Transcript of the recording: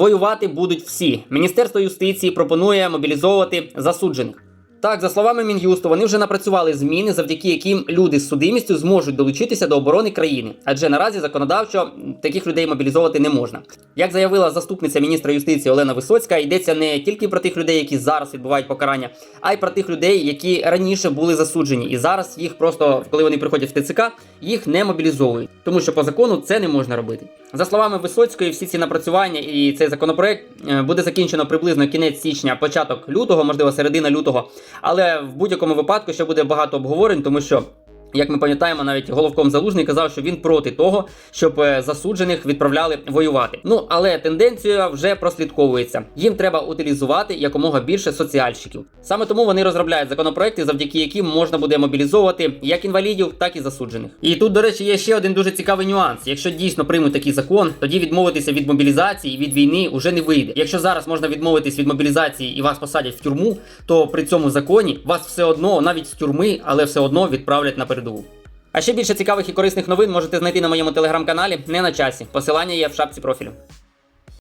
Воювати будуть всі. Міністерство юстиції пропонує мобілізовувати засуджених. Так, за словами Мін'юсту, вони вже напрацювали зміни, завдяки яким люди з судимістю зможуть долучитися до оборони країни, адже наразі законодавчо таких людей мобілізовувати не можна. Як заявила заступниця міністра юстиції Олена Висоцька, йдеться не тільки про тих людей, які зараз відбувають покарання, а й про тих людей, які раніше були засуджені, і зараз їх просто, коли вони приходять в ТЦК, їх не мобілізовують, тому що по закону це не можна робити. За словами Висоцької, всі ці напрацювання і цей законопроект буде закінчено приблизно кінець січня, початок лютого, можливо, середина лютого. Але в будь-якому випадку ще буде багато обговорень, тому що. Як ми пам'ятаємо, навіть головком залужний казав, що він проти того, щоб е, засуджених відправляли воювати. Ну але тенденція вже прослідковується. Їм треба утилізувати якомога більше соціальщиків. Саме тому вони розробляють законопроекти, завдяки яким можна буде мобілізовувати як інвалідів, так і засуджених. І тут, до речі, є ще один дуже цікавий нюанс. Якщо дійсно приймуть такий закон, тоді відмовитися від мобілізації від війни уже не вийде. Якщо зараз можна відмовитись від мобілізації і вас посадять в тюрму, то при цьому законі вас все одно, навіть з тюрми, але все одно відправлять на передову. А ще більше цікавих і корисних новин можете знайти на моєму телеграм-каналі не на часі. Посилання є в шапці профілю.